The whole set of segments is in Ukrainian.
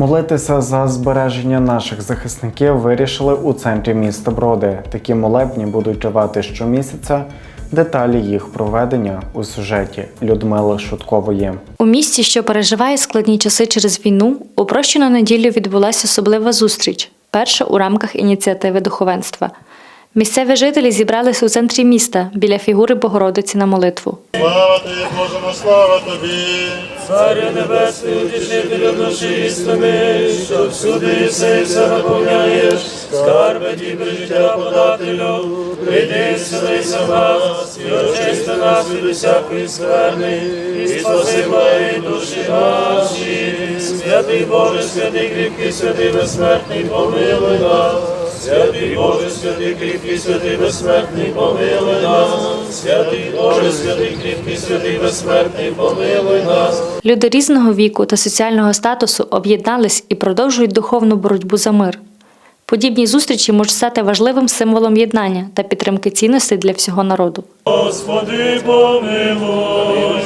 Молитися за збереження наших захисників вирішили у центрі міста Броди. Такі молебні будуть тривати щомісяця. Деталі їх проведення у сюжеті Людмили Шуткової. У місті, що переживає складні часи через війну, у прощену неділю відбулася особлива зустріч, перша у рамках ініціативи духовенства. Місцеві жителі зібрались у центрі міста біля фігури Богородиці на молитву. Слава тобі, Боже, слава тобі. Царю небесний, утішителю душі істини, що всюди єси все наповняєш, скарби дібри життя подателю, прийди, селися в нас, і очисти нас від усякої скверни, і спаси благі душі наші. Святий Боже, святий кріпкий, святий безсмертний, помилуй нас. Святий Боже, святий кріпкий, святий безсмертний, помилуй нас. Святий Боже, святий кріпкий, святий безсмертний, помилуй нас. Люди різного віку та соціального статусу об'єднались і продовжують духовну боротьбу за мир. Подібні зустрічі можуть стати важливим символом єднання та підтримки цінностей для всього народу. Господи, помилуй.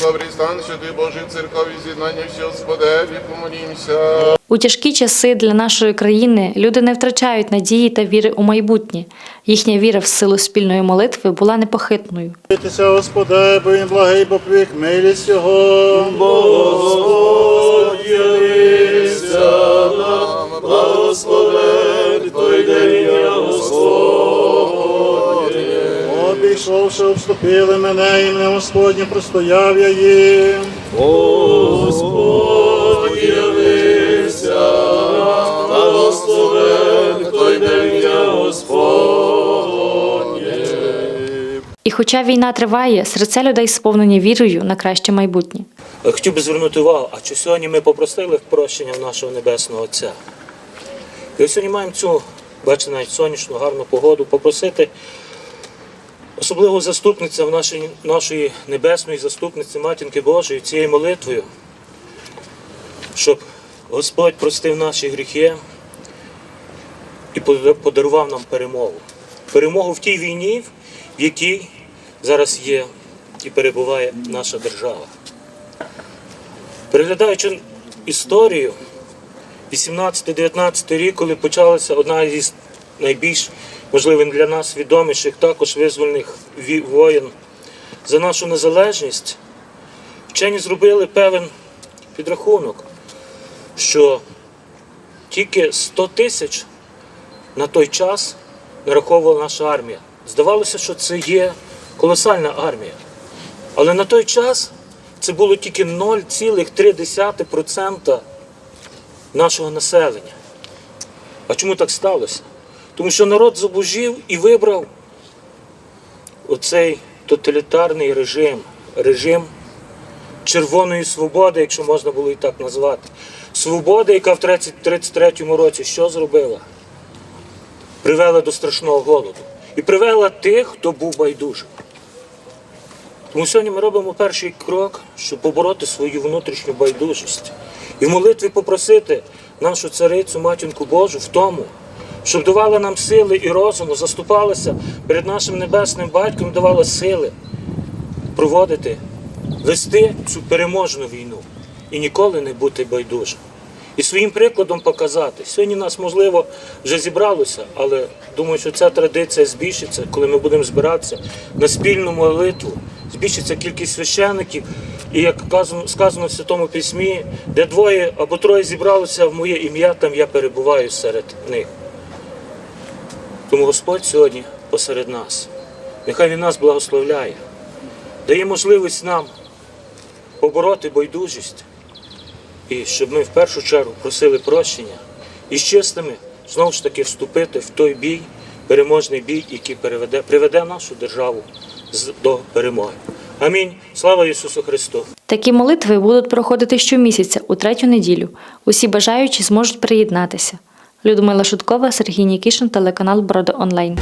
Добрий стан, святий Божий церкові з'єднання всі Господеві, помолімся. У тяжкі часи для нашої країни люди не втрачають надії та віри у майбутнє. Їхня віра в силу спільної молитви була непохитною. Господи, бо він благий, бо привік милість Його. Нам, благословен. Обійшовши, обступили мене, і мене Господнє простояв я їм. І хоча війна триває, серця людей сповнені вірою на краще майбутнє. Хотів би звернути увагу, а чи сьогодні ми попросили прощення нашого Небесного Отця? І сьогодні маємо цю, бачите, навіть сонячну, гарну погоду, попросити особливо заступниця в нашій, нашої небесної заступниці Матінки Божої цією молитвою, щоб Господь простив наші гріхи і подарував нам перемогу. Перемогу в тій війні, в якій зараз є і перебуває наша держава. Переглядаючи історію, 18-19 рік, коли почалася одна із найбільш можливо для нас відоміших також визвольних воєн за нашу незалежність, вчені зробили певен підрахунок, що тільки 100 тисяч на той час нараховувала наша армія. Здавалося, що це є колосальна армія. Але на той час це було тільки 0,3% нашого населення. А чому так сталося? Тому що народ зубожів і вибрав оцей тоталітарний режим, режим червоної свободи, якщо можна було і так назвати. Свобода, яка в 1933 році що зробила? Привела до страшного голоду. І привела тих, хто був байдужим. Тому сьогодні ми робимо перший крок, щоб побороти свою внутрішню байдужість. І в молитві попросити нашу царицю, матінку Божу, в тому, щоб давала нам сили і розуму, заступалася перед нашим небесним батьком, давала сили проводити, вести цю переможну війну і ніколи не бути байдужим. І своїм прикладом показати. Сьогодні нас, можливо, вже зібралося, але думаю, що ця традиція збільшиться, коли ми будемо збиратися на спільну молитву, збільшиться кількість священиків. І як сказано в Святому Письмі, де двоє або троє зібралося в моє ім'я, там я перебуваю серед них. Тому Господь сьогодні посеред нас. Нехай Він нас благословляє, дає можливість нам побороти байдужість. І щоб ми в першу чергу просили прощення і з чистими знову ж таки вступити в той бій, переможний бій, який переведе, приведе нашу державу до перемоги. Амінь. Слава Ісусу Христу! Такі молитви будуть проходити щомісяця у третю неділю. Усі бажаючі зможуть приєднатися. Людмила Шуткова, Сергій Нікішин, телеканал Броди Онлайн.